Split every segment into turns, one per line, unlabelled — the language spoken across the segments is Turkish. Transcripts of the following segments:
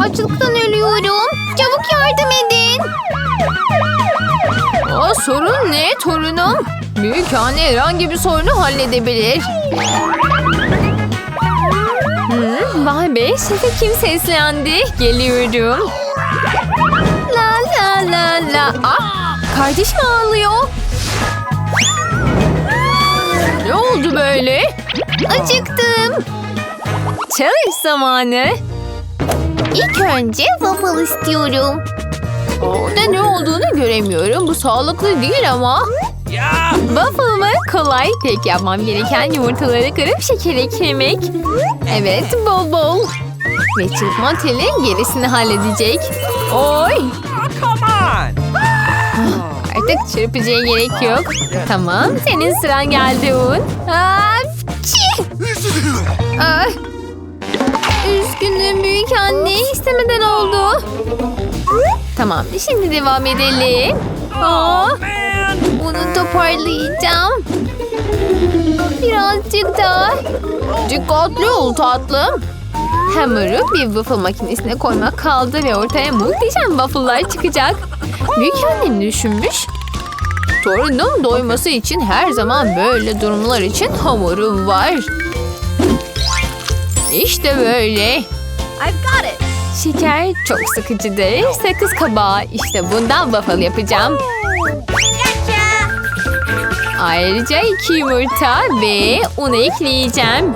Açlıktan ölüyorum. Çabuk yardım edin.
Aa, sorun ne torunum? Büyük anne herhangi bir sorunu halledebilir. Hmm, vay be şefe kim seslendi? Geliyorum. La la la la. Ah, kardeşim ağlıyor. Ne oldu böyle?
Acıktım.
Çalış zamanı.
İlk önce waffle istiyorum.
Orada ne olduğunu göremiyorum. Bu sağlıklı değil ama. Waffle mı? Kolay. Tek yapmam gereken yumurtaları kırıp şeker eklemek. Evet bol bol. Ve çırpma teli gerisini halledecek. Oy! Artık çırpıcıya gerek yok. Tamam senin sıran geldi Un. Hapçı! Ah! Üzgünüm büyük anne istemeden oldu. Tamam şimdi devam edelim. Aa, bunu toparlayacağım. Birazcık daha. Dikkatli ol tatlım. Hamuru bir waffle makinesine koymak kaldı ve ortaya muhteşem waffle'lar çıkacak. Büyük annem düşünmüş. Torunum doyması için her zaman böyle durumlar için hamurum var. İşte böyle. Şeker çok sıkıcıdır. Sakız kabağı. İşte bundan waffle yapacağım. Ayrıca iki yumurta ve un ekleyeceğim.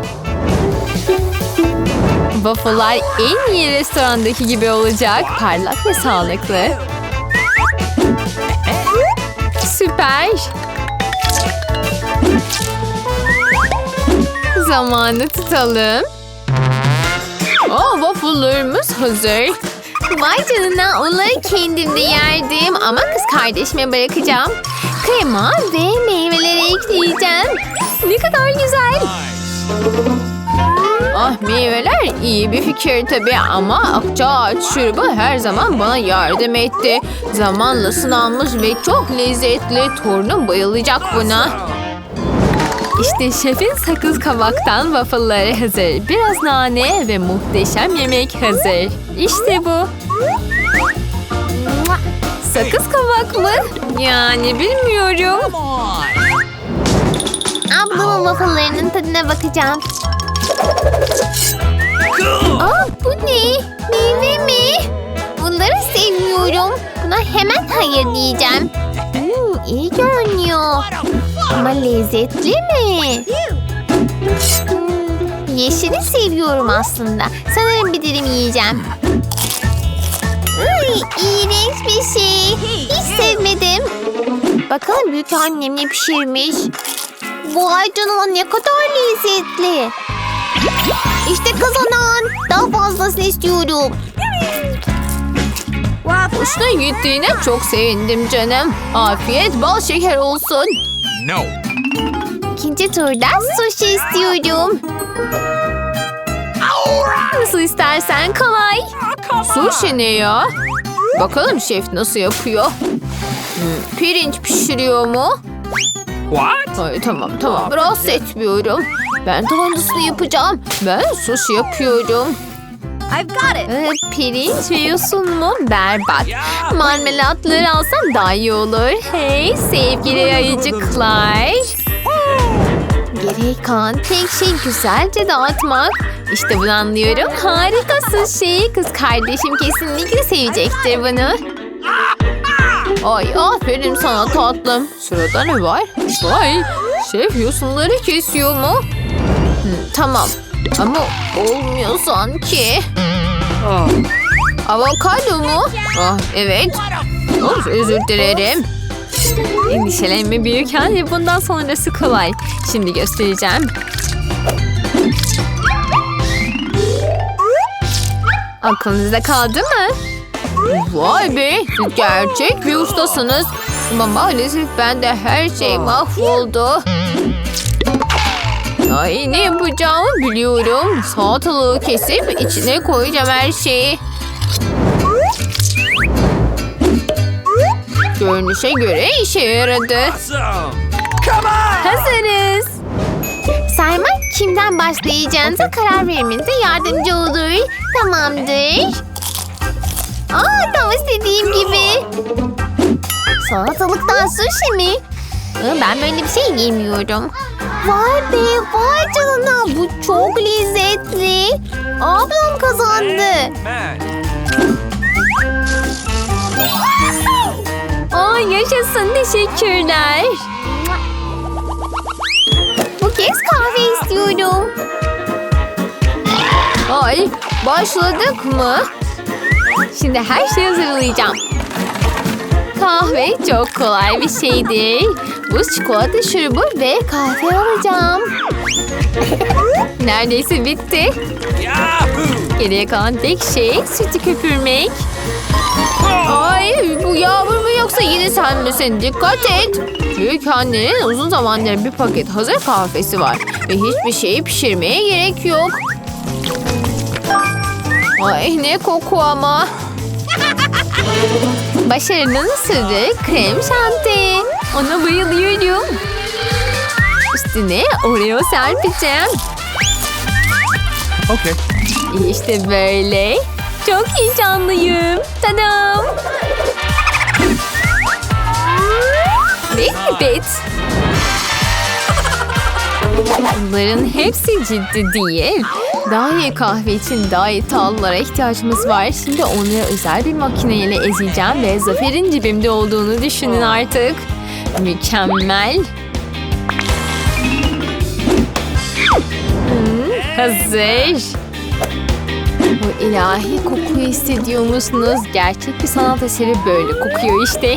Waffle'lar en iyi restorandaki gibi olacak. Parlak ve sağlıklı. Süper. Zamanı tutalım. Oh, waffle'larımız hazır.
Vay canına onları kendim de yerdim ama kız kardeşime bırakacağım. Krema ve meyveleri ekleyeceğim.
Ne kadar güzel. Ah meyveler iyi bir fikir tabii ama akçaağaç şurubu her zaman bana yardım etti. Zamanla sınanmış ve çok lezzetli. Torunum bayılacak buna. İşte şefin sakız kabaktan waffle'ları hazır. Biraz nane ve muhteşem yemek hazır. İşte bu. Sakız kabak mı? Yani bilmiyorum.
Ablamın waffle'larının tadına bakacağım. Aa, bu ne? Meyve mi? Bunları sevmiyorum. Buna hemen hayır diyeceğim. Hmm, iyi görünüyor. Ama lezzetli mi? Hmm, yeşili seviyorum aslında. Sanırım bir dilim yiyeceğim. Ay, iğrenç bir şey. Hiç sevmedim. Bakalım büyük annem ne pişirmiş. Vay canına ne kadar lezzetli. İşte kazanan. Daha fazlasını istiyorum.
Hoşuna gittiğine çok sevindim canım. Afiyet bal şeker olsun.
No.
İkinci turda sushi istiyorum.
Nasıl istersen kolay. Sushi ne ya? Bakalım şef nasıl yapıyor. Hmm, pirinç pişiriyor mu?
What?
Ay, tamam tamam rahatsız etmiyorum. Ben de aynısını yapacağım. Ben sushi yapıyorum. Ee, pirinç ve yosun mu? Berbat. Marmelatları alsam daha iyi olur. Hey sevgili ayıcıklar. Gerek kalan tek şey güzelce dağıtmak. İşte bunu anlıyorum. Harikasın şey. Kız kardeşim kesinlikle sevecektir bunu. Ay aferin sana tatlım. Sırada ne var? Vay şef yosunları kesiyor mu? Hı, tamam ama olmuyor sanki. Avokado mu? Ah, evet. Of, özür dilerim. Endişelenme büyük anne bundan sonrası kolay. Şimdi göstereceğim. Aklınızda kaldı mı? Vay be siz gerçek bir ustasınız. Ama maalesef bende her şey mahvoldu. Ay ne yapacağımı biliyorum. Salatalığı kesip içine koyacağım her şeyi. Görünüşe göre işe yaradı. Hazırız.
Saymak kimden başlayacağınıza karar vermenize yardımcı olur. Tamamdır. Aa tam istediğim gibi. Salatalıktan sushi mi? Ben böyle bir şey yemiyorum. Vay be vay canına bu çok lezzetli. Ablam kazandı.
Aa yaşasın teşekkürler.
Bu kez kahve istiyorum.
Ay başladık mı? Şimdi her şeyi hazırlayacağım. Kahve çok kolay bir şeydir. Buz çikolata şurubu ve kahve alacağım. Neredeyse bitti. Geriye kalan tek şey sütü köpürmek. Ay bu yağmur mu yoksa yine sen misin? Dikkat et. Büyük annenin uzun zamandır bir paket hazır kahvesi var. Ve hiçbir şeyi pişirmeye gerek yok. Ay ne koku ama. Başarının sırrı krem şanti. Ona bayılıyorum. Üstüne Oreo serpeceğim.
Okay.
İşte böyle. Çok heyecanlıyım. Tadam. Ve pipet. Bunların hepsi ciddi değil. Daha iyi kahve için daha iyi tallara ihtiyacımız var. Şimdi onları özel bir makineyle ezeceğim ve zaferin cebimde olduğunu düşünün artık. Mükemmel. Hmm, hazır. Bu ilahi kokuyu hissediyor musunuz? Gerçek bir sanat eseri böyle kokuyor işte.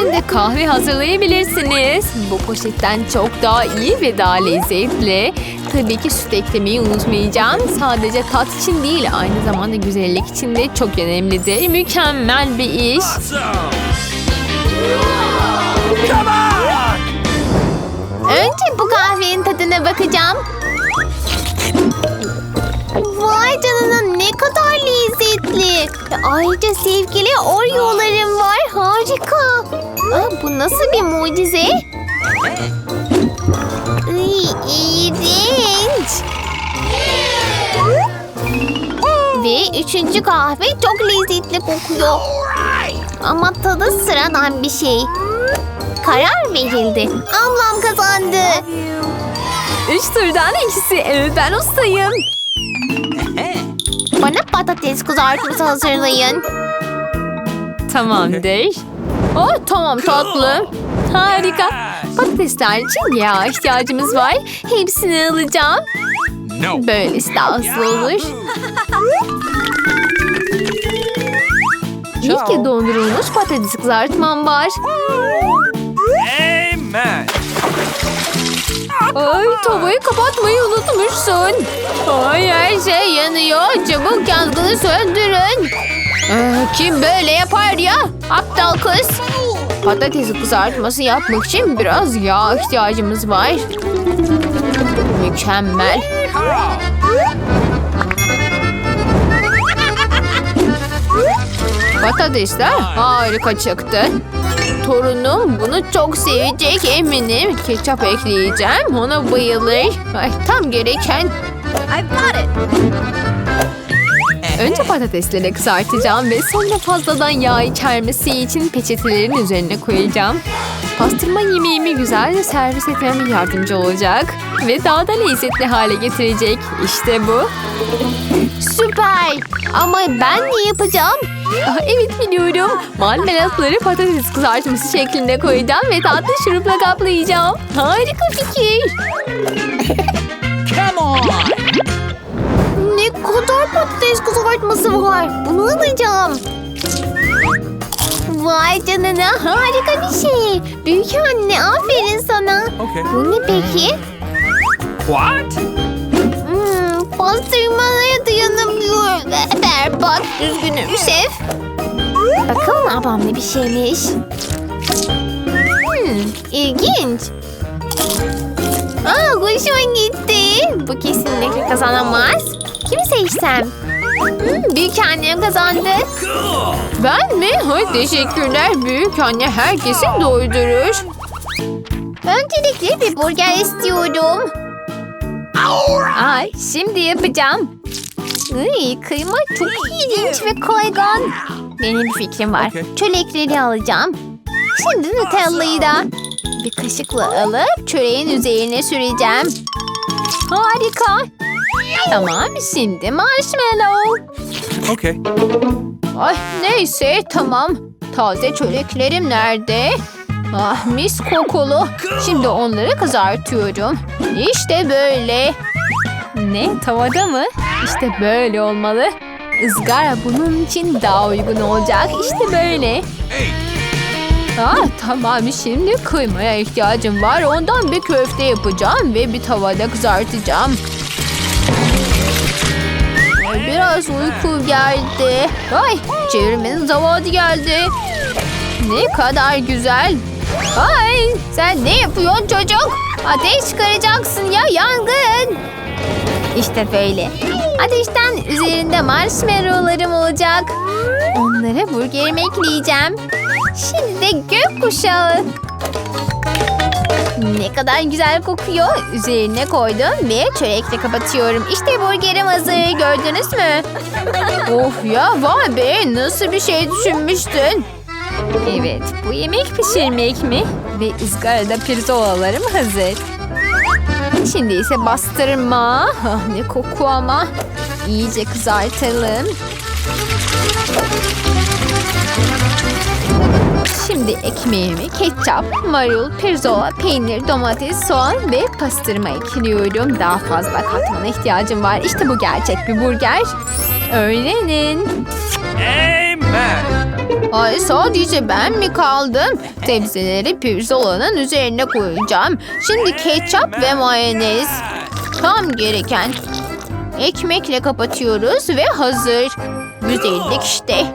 Şimdi kahve hazırlayabilirsiniz. Bu poşetten çok daha iyi ve daha lezzetli. Tabii ki süt eklemeyi unutmayacağım. Sadece tat için değil aynı zamanda güzellik için de çok önemlidir. Mükemmel bir iş.
Awesome!
Önce bu kahvenin tadına bakacağım. Vay canına ne kadar lezzetli. Ayrıca sevgili Oreo'larım var. Harika. Aa, bu nasıl bir mucize? Iy, iğrenç. Ve üçüncü kahve çok lezzetli kokuyor. Ama tadı sıradan bir şey. Karar verildi. Ablam kazandı.
Üç turdan ikisi. Evet ben ustayım.
Bana patates kızartması hazırlayın.
Tamamdır. Oh tamam tatlım. Harika. Patatesler için yağ ihtiyacımız var. Hepsini alacağım.
No.
Böylesi daha hızlı olur. İyi ki dondurulmuş patates kızartmam var.
Amen.
Ay tavayı kapatmayı unutmuşsun. Ay her şey yanıyor. Çabuk yangını söndürün. Ee, kim böyle yapar ya? Aptal kız. Patates kızartması yapmak için biraz yağ ihtiyacımız var. Mükemmel. Patatesler harika çıktı. Torunum bunu çok sevecek eminim. Ketçap ekleyeceğim. Ona bayılır. Ay, tam gereken. Önce patatesleri kızartacağım ve sonra fazladan yağ içermesi için peçetelerin üzerine koyacağım. Pastırma yemeğimi güzelce servis etmeme yardımcı olacak. Ve daha da lezzetli hale getirecek. İşte bu.
Süper. Ama ben ne yapacağım?
Ah, evet biliyorum. Marmelatları patates kızartması şeklinde koyacağım ve tatlı şurupla kaplayacağım. Harika fikir.
Come on!
Ne kadar patates kızartması var. Bunu alacağım. Vay canına harika bir şey. Büyük anne aferin sana.
Okay.
Bu ne peki?
What?
Hmm, pastırmaya dayanamıyorum. Berbat. Üzgünüm şef. Bakalım ablam ne bir şeymiş. Hmm, ilginç. Aa, hoşuma gitti. Bu kesinlikle kazanamaz. Kimi seçsem? Hmm, büyük annem kazandı.
Ben mi? Hayır teşekkürler. Büyük anne herkesi doydurur.
Öncelikle bir burger istiyorum.
Ay şimdi yapacağım.
Iy, kıyma çok ilginç ve kaygan. Benim bir fikrim var.
Okey.
Çörekleri alacağım. Şimdi Nutella'yı da bir kaşıkla alıp çöreğin üzerine süreceğim. Harika.
Tamam şimdi marshmallow.
Okay.
Ay neyse tamam. Taze çöreklerim nerede? Ah mis kokulu. Şimdi onları kızartıyorum. İşte böyle. Ne tavada mı? İşte böyle olmalı. Izgara bunun için daha uygun olacak. İşte böyle. Ah tamam şimdi kıymaya ihtiyacım var. Ondan bir köfte yapacağım ve bir tavada kızartacağım. Biraz uyku geldi. Ay çevirmenin zamanı geldi. Ne kadar güzel. Ay sen ne yapıyorsun çocuk? Ateş çıkaracaksın ya yangın. İşte böyle. Ateşten üzerinde marshmallowlarım olacak. Onları burgerime ekleyeceğim. Şimdi de gökkuşağı. Ne kadar güzel kokuyor. Üzerine koydum ve çörekle kapatıyorum. İşte burgerim hazır. Gördünüz mü? of ya vay be nasıl bir şey düşünmüştün? Evet bu yemek pişirmek mi? Ve ızgarada pirzolalarım hazır. Şimdi ise bastırma. Ne koku ama. İyice kızartalım. Şimdi ekmeğimi ketçap, marul, pirzola, peynir, domates, soğan ve pastırma ekliyorum. Daha fazla katmana ihtiyacım var. İşte bu gerçek bir burger. Öğrenin.
Amen.
Ay sadece ben mi kaldım? Sebzeleri pirzolanın üzerine koyacağım. Şimdi ketçap ve mayonez. Tam gereken. Ekmekle kapatıyoruz ve hazır. Güzellik işte.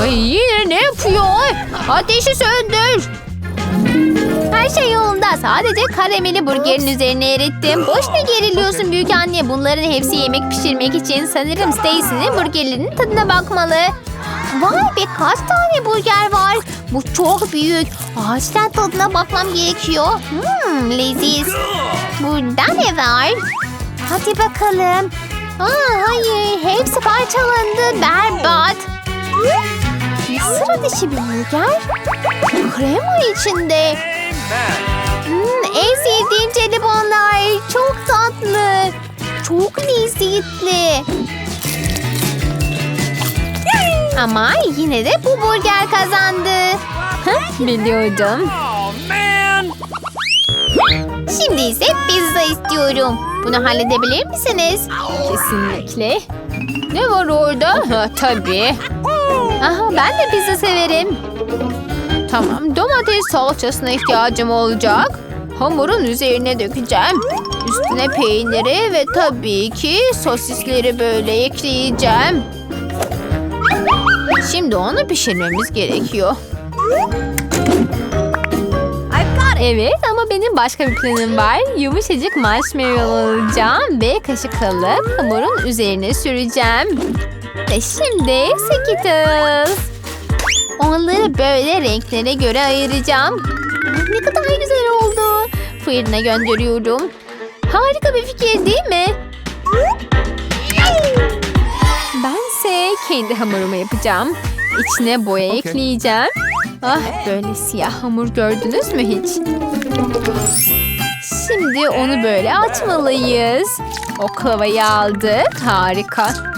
Ay yine ne yapıyor? Ateşi söndür. Her şey yolunda. Sadece karameli burgerin üzerine erittim. Boşuna geriliyorsun büyük anne. Bunların hepsi yemek pişirmek için. Sanırım Stacy'nin burgerlerinin tadına bakmalı.
Vay be kaç tane burger var. Bu çok büyük. Ağaçtan tadına bakmam gerekiyor. Hmm, leziz. Burada ne var? Hadi bakalım. Aa, hayır hepsi parçalandı. Berbat. Sıra dışı bir burger. Krema içinde. Hmm, en sevdiğim jelibonlar. Çok tatlı. Çok lezzetli. Ama yine de bu burger kazandı.
Biliyordum.
Şimdi ise pizza istiyorum. Bunu halledebilir misiniz?
Kesinlikle. Ne var orada? Ha, tabii. Aha, ben de pizza severim. Tamam, domates salçasına ihtiyacım olacak. Hamurun üzerine dökeceğim. Üstüne peyniri ve tabii ki sosisleri böyle ekleyeceğim. Şimdi onu pişirmemiz gerekiyor. Evet ama benim başka bir planım var. Yumuşacık marshmallow alacağım ve kaşık alıp hamurun üzerine süreceğim. Ve şimdi Skittles. Onları böyle renklere göre ayıracağım. Ne kadar güzel oldu. Fırına gönderiyorum. Harika bir fikir değil mi? Bense kendi hamurumu yapacağım. İçine boya
Okey.
ekleyeceğim. Ah böyle siyah hamur gördünüz mü hiç? Şimdi onu böyle açmalıyız. Oklavayı aldık. Harika.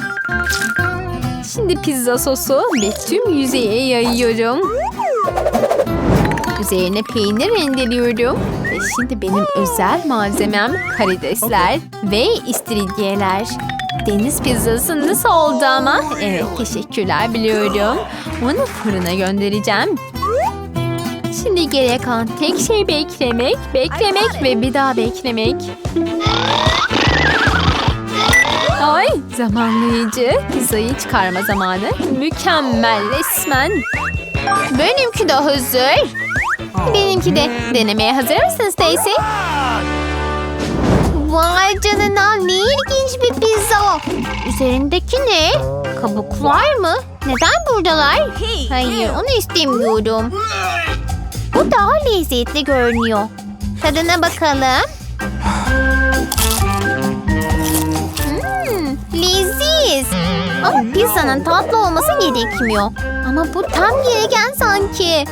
Şimdi pizza sosu ve tüm yüzeye yayıyorum. Üzerine peynir rendeliyorum. Ve şimdi benim özel malzemem karidesler ve istiridyeler. Deniz pizzası nasıl oldu ama? Evet teşekkürler biliyorum. Onu fırına göndereceğim. Şimdi gerek kalan tek şey beklemek, beklemek ve bir daha beklemek. Ay zamanlayıcı. Pizzayı çıkarma zamanı. Mükemmel resmen. Benimki de hazır. Benimki de. Denemeye hazır mısın Stacy?
Vay canına ne ilginç bir pizza. Üzerindeki ne? Kabuklar mı? Neden buradalar? Hayır onu istemiyorum. Bu daha lezzetli görünüyor. Tadına bakalım. Ama pizzanın tatlı olması gerekmiyor. Ama bu tam gereken sanki.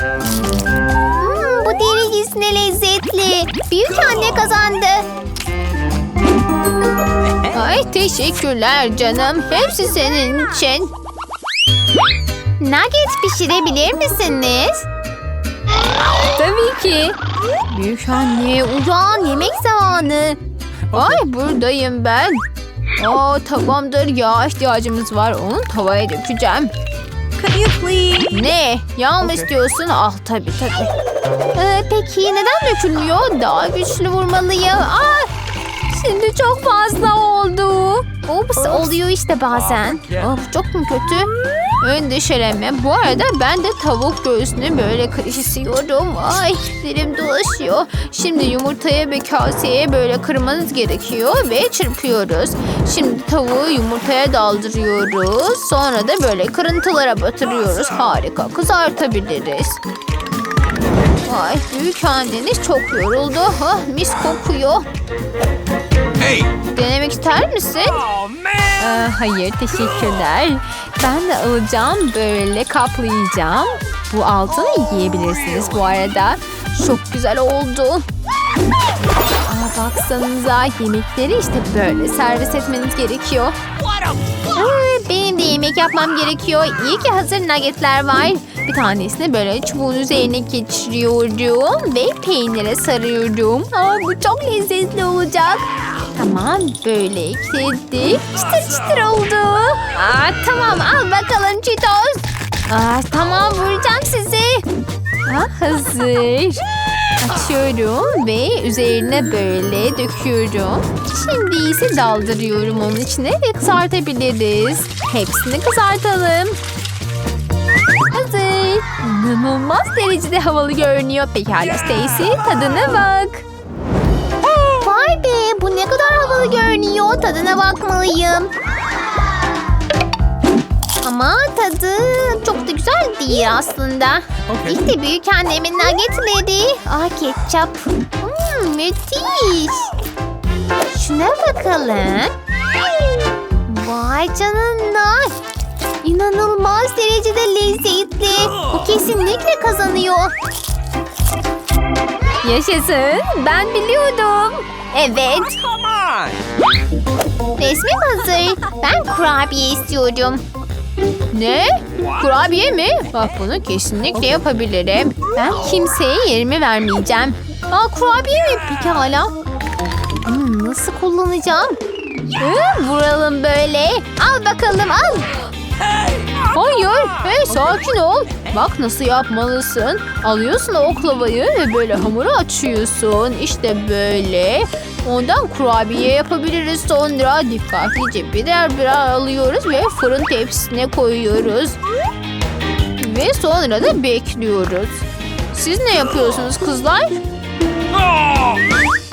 Hmm, bu delicesine lezzetli. Büyük anne kazandı.
Ay teşekkürler canım. Hepsi senin için.
Nugget pişirebilir misiniz?
Tabii ki. Büyük anne uyan yemek zamanı. Ay buradayım ben. Aa tamamdır ya ihtiyacımız var. Onu tavaya dökeceğim. Ne? Yağ mı
Okay.
istiyorsun? Ah tabii tabii.
Ee, peki neden dökülmüyor?
Daha güçlü vurmalıyım. Aa, şimdi çok fazla oldu.
Ups oluyor işte bazen.
Of çok mu kötü? Endişelenme. Bu arada ben de tavuk göğsünü böyle kesiyorum. Ay dilim dolaşıyor. Şimdi yumurtaya ve kaseye böyle kırmanız gerekiyor ve çırpıyoruz. Şimdi tavuğu yumurtaya daldırıyoruz. Sonra da böyle kırıntılara batırıyoruz. Harika kızartabiliriz. Ay büyük anneniz çok yoruldu. Ah, mis kokuyor.
Hey!
Denemek ister misin?
Oh, man!
Aa, hayır teşekkürler. Ben de alacağım böyle kaplayacağım. Bu altını yiyebilirsiniz bu arada. Çok güzel oldu. Aa, baksanıza yemekleri işte böyle servis etmeniz gerekiyor. Aa, benim de yemek yapmam gerekiyor. İyi ki hazır nuggetler var. Bir tanesini böyle çubuğun üzerine geçiriyorum ve peynire sarıyorum. Aa, bu çok lezzetli olacak. Tamam böyle ekledik. Çıtır çıtır oldu. Aa, tamam al bakalım Cheetos. Aa, tamam vuracağım sizi. Aa, hazır. Açıyorum ve üzerine böyle döküyorum. Şimdi ise daldırıyorum onun içine ve kızartabiliriz. Hepsini kızartalım. İnanılmaz derecede havalı görünüyor. Pekala Stacy tadına bak.
Vay be bu ne kadar havalı görünüyor. Tadına bakmalıyım. Ama tadı çok da güzel değil aslında.
Okay.
İşte büyük annemin nuggetleri. Aa ketçap. Hmm, müthiş. Şuna bakalım. Vay canına. İnanılmaz derecede lezzetli. Bu kesinlikle kazanıyor.
Yaşasın. Ben biliyordum.
Evet. Resmim hazır. Ben kurabiye istiyorum.
Ne? Kurabiye mi? Bak bunu kesinlikle yapabilirim. Ben kimseye yerimi vermeyeceğim. Aa kurabiye mi pekala?
Hmm, nasıl kullanacağım?
Hı, vuralım böyle.
Al bakalım al.
Hayır. Hey sakin ol. Bak nasıl yapmalısın. Alıyorsun oklavayı ve böyle hamuru açıyorsun. İşte böyle. Ondan kurabiye yapabiliriz sonra. Dikkatlice birer birer alıyoruz ve fırın tepsisine koyuyoruz. Ve sonra da bekliyoruz. Siz ne yapıyorsunuz kızlar?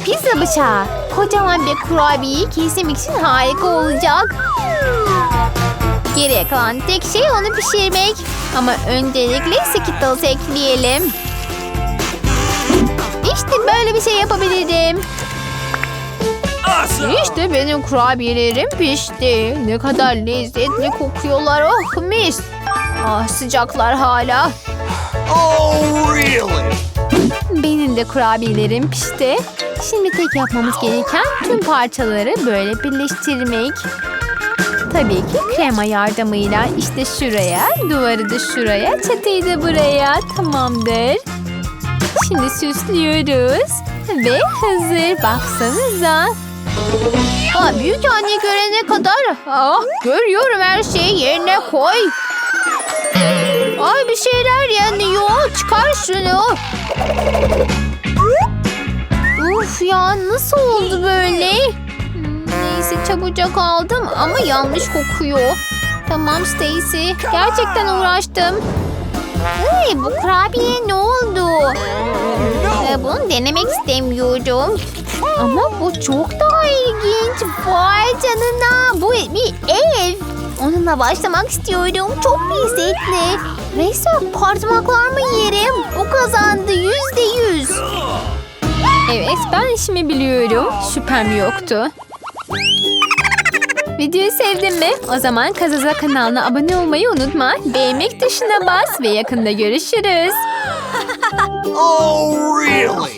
Pizza bıçağı. Kocaman bir kurabiyeyi kesmek için harika olacak. Geriye kalan tek şey onu pişirmek. Ama öncelikle Skittles ekleyelim. İşte böyle bir şey yapabilirim.
İşte benim kurabiyelerim pişti. Ne kadar lezzetli kokuyorlar. Oh mis. Ah sıcaklar hala.
Oh, really?
Benim de kurabiyelerim pişti. Şimdi tek yapmamız gereken tüm parçaları böyle birleştirmek. Tabii ki krema yardımıyla işte şuraya, duvarı da şuraya, çatıyı da buraya. Tamamdır. Şimdi süslüyoruz. Ve hazır. Baksanıza. Aa, büyük anne görene kadar. Ah, görüyorum her şeyi yerine koy. Ay bir şeyler yanıyor. Çıkar şunu. Uf ya nasıl oldu böyle? Çabucak aldım ama yanlış kokuyor. Tamam Stacy. Gerçekten uğraştım.
Hey, bu kurabiye ne oldu? Ee, bunu denemek istemiyorum. Ama bu çok daha ilginç. Vay canına. Bu bir ev. Onunla başlamak istiyorum. Çok lezzetli. Resmen parmaklarımı yerim. Bu kazandı yüzde yüz.
Evet ben işimi biliyorum. Şüphem yoktu. Videoyu sevdin mi? O zaman Kazaza kanalına abone olmayı unutma. Beğenmek tuşuna bas ve yakında görüşürüz.
Oh, really?